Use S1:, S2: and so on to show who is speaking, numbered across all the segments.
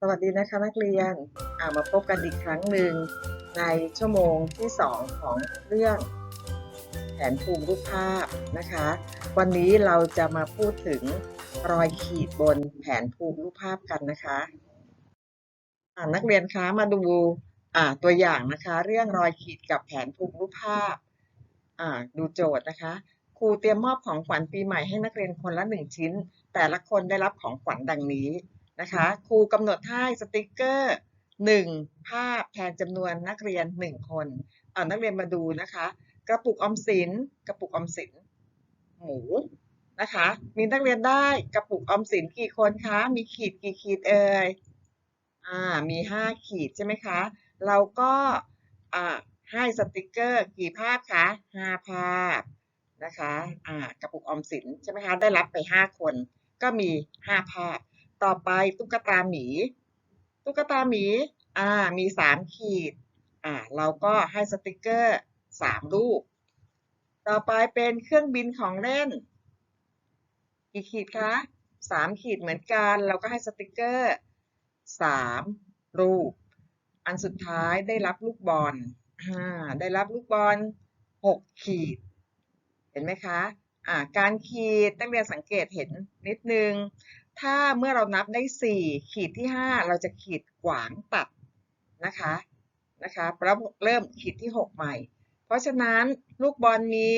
S1: สวัสดีนะคะนักเรียนมาพบกันอีกครั้งหนึ่งในชั่วโมงที่ 2 ของเรื่องแผนภูมิรูปภาพนะคะ วันนี้เราจะมาพูดถึงรอยขีดบนแผนภูมิรูปภาพกันนะคะนักเรียนคะมาดูตัวอย่างนะคะ เรื่องรอยขีดกับแผนภูมิรูปภาพดูโจทย์นะคะครูเตรียมมอบของขวัญปีใหม่ให้นักเรียนคนละหนึ่งชิ้น แต่ละคนได้รับของขวัญดังนี้ นะคะครูกำหนดให้สติกเกอร์หนึ่งภาพแทนจำนวนนักเรียนหนึ่งคนเอานักเรียนมาดูนะคะ กระปุกออมสินกระปุกออมสินหมูนะคะ มีนักเรียนได้กระปุกออมสินกี่คนคะมีขีดกี่ขีดเอ่ยอ่ามีห้าขีดใช่ไหมคะเราก็อ่าให้สติกเกอร์กี่ภาพคะห้าภาพนะคะอ่ากระปุกออมสินใช่ไหมคะได้รับไปห้าคนก็มีห้าภาพ ต่อไปตุ๊กตาหมี ตุ๊กตาหมีอ่ามีสามขีดอ่าเราก็ให้สติกเกอร์สามรูป ต่อไปเป็นเครื่องบินของเล่น กี่ขีดคะสามขีดเหมือนกัน เราก็ให้สติกเกอร์สามรูป อันสุดท้ายได้รับลูกบอลอ่าได้รับลูกบอลหกขีด เห็นไหมคะอ่าการขีดนักเรียนสังเกตเห็นนิดนึง ถ้าเมื่อเรานับได้สี่ขีดที่ห้าเราจะขีดขวางตัดนะคะนะคะแล้วเริ่มขีดที่หกใหม่ เพราะฉะนั้นลูกบอลมี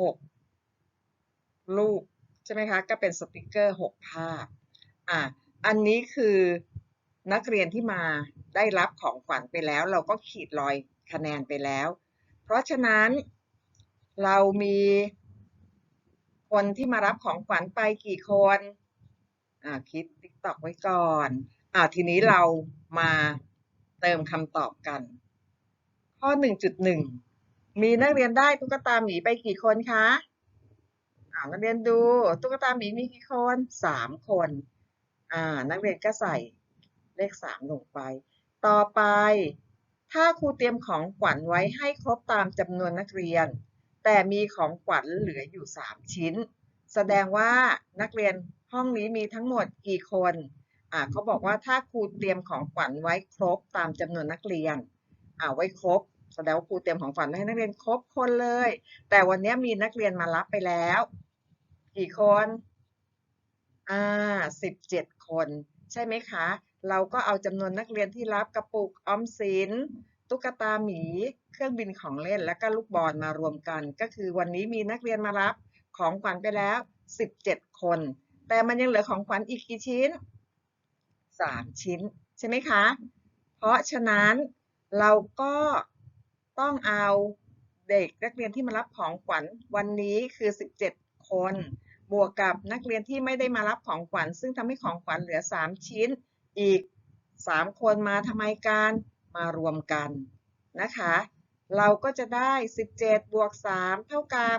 S1: หกลูก ใช่ไหมคะ ก็เป็นสติกเกอร์หกภาพอ่าอันนี้คือนักเรียนที่มาได้รับของขวัญไปแล้ว เราก็ขีดรอยคะแนนไปแล้ว เพราะฉะนั้นเรามีคนที่มารับของขวัญไปกี่คน อ่าคิดติ๊กตอกไว้ก่อน อ่าทีนี้เรามาเติมคำตอบกัน ข้อ 1.1 มีนักเรียนได้ตุ๊กตาหมีไปกี่คนคะอ่านักเรียนดูตุ๊กตาหมีมีกี่คนสามคน อ่า นักเรียนก็ใส่เลขสามลงไป ต่อไป ถ้าครูเตรียมของขวัญไว้ให้ครบตามจำนวนนักเรียน แต่มีของขวัญเหลืออยู่สามชิ้น แสดงว่านักเรียนห้องนี้มีทั้งหมดกี่คนอ่าเขาบอกว่าถ้าครูเตรียมของขวัญไว้ครบตามจำนวนนักเรียนอ่าไว้ครบแสดงว่าครูเตรียมของขวัญให้นักเรียนครบคนเลย แต่วันนี้มีนักเรียนมารับไปแล้ว กี่คนอ่าสิบเจ็ดคน ใช่ไหมคะ เราก็เอาจำนวนนักเรียนที่รับกระปุกออมสินตุ๊กตาหมี เครื่องบินของเล่น และก็ลูกบอลมารวมกัน ก็คือวันนี้มีนักเรียนมารับ ของขวัญไปแล้ว 17 คน แต่มันยังเหลือของขวัญอีกกี่ชิ้น 3 ชิ้น ใช่ไหมคะ เพราะฉะนั้นเราก็ต้องเอาเด็กนักเรียนที่มารับของขวัญวันนี้คือ 17 คน บวกกับนักเรียนที่ไม่ได้มารับของขวัญ ซึ่งทำให้ของขวัญเหลือ 3 ชิ้น อีก 3 คนมาทำไมกันมารวมกันนะคะ เราก็จะได้ 17 บวก 3 เท่ากับ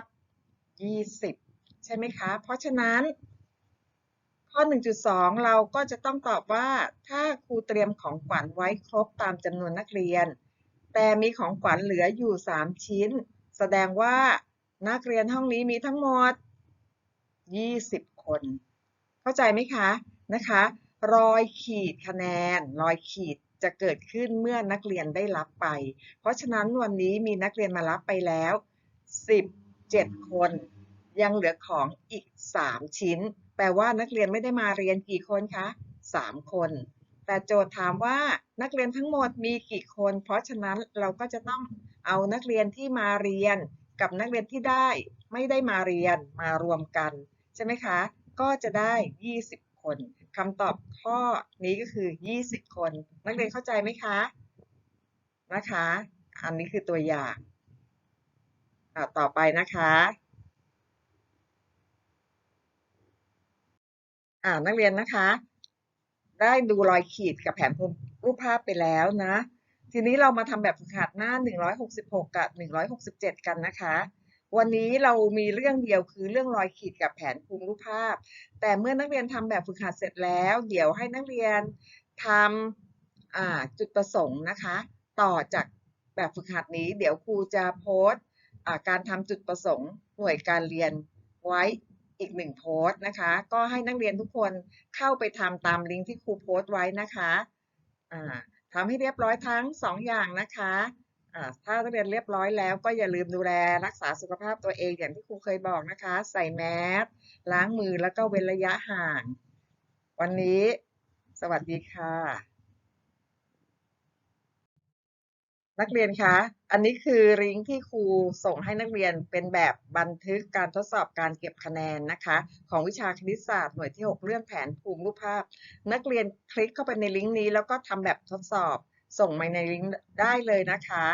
S1: 20 ใช่ไหมคะ เพราะฉะนั้นข้อ 1.2 เราก็จะต้องตอบว่าถ้าครูเตรียมของขวัญไว้ครบตามจำนวนนักเรียน แต่มีของขวัญเหลืออยู่ 3 ชิ้น แสดงว่านักเรียนห้องนี้มีทั้งหมด 20 คน เข้าใจไหมคะนะคะ รอยขีดคะแนน รอยขีดจะเกิดขึ้นเมื่อนักเรียนได้รับไป เพราะฉะนั้นวันนี้มีนักเรียนมารับไปแล้ว 7 คน ยังเหลือของอีก 3 ชิ้น แปลว่านักเรียนไม่ได้มาเรียนกี่คนคะ 3 คน แต่โจทย์ถามว่านักเรียนทั้งหมดมีกี่คน เพราะฉะนั้นเราก็จะต้องเอานักเรียนที่มาเรียนกับนักเรียนที่ได้ไม่ได้มาเรียนมารวมกัน ใช่ไหมคะ ก็จะได้ 20 คนคำตอบข้อนี้ก็คือ 20 คน นักเรียนเข้าใจไหมคะนะคะ อันนี้คือตัวอย่าง ต่อไปนะคะอ่านักเรียนนะคะ ได้ดูรอยขีดกับแผนภูมิรูปภาพไปแล้วนะ ทีนี้เรามาทำแบบฝึกหัดหน้า 166 กับ 167 กันนะคะ วันนี้เรามีเรื่องเดียวคือเรื่องรอยขีดกับแผนภูมิรูปภาพ แต่เมื่อนักเรียนทำแบบฝึกหัดเสร็จแล้ว เดี๋ยวให้นักเรียนทำจุดประสงค์นะคะ ต่อจากแบบฝึกหัดนี้ เดี๋ยวครูจะโพสต์ การทำจุดประสงค์หน่วยการเรียนไว้อีกหนึ่งโพสต์นะคะ ก็ให้นักเรียนทุกคนเข้าไปทำตามลิงก์ที่ครูโพสต์ไว้นะคะทำให้เรียบร้อยทั้งสองอย่างนะคะอ่าถ้านักเรียนเรียบร้อยแล้วก็อย่าลืมดูแลรักษาสุขภาพตัวเองอย่างที่ครูเคยบอกนะคะ ใส่แมสล้างมือแล้วก็เว้นระยะห่าง วันนี้ สวัสดีค่ะ นักเรียนคะ อันนี้คือลิงก์ที่ครูส่งให้นักเรียนเป็นแบบบันทึกการทดสอบการเก็บคะแนนนะคะ ของวิชาคณิตศาสตร์หน่วยที่ 6 เรื่องแผนภูมิรูปภาพ นักเรียนคลิกเข้าไปในลิงก์นี้ แล้วก็ทำแบบทดสอบส่งมาในลิงก์ได้เลยนะคะ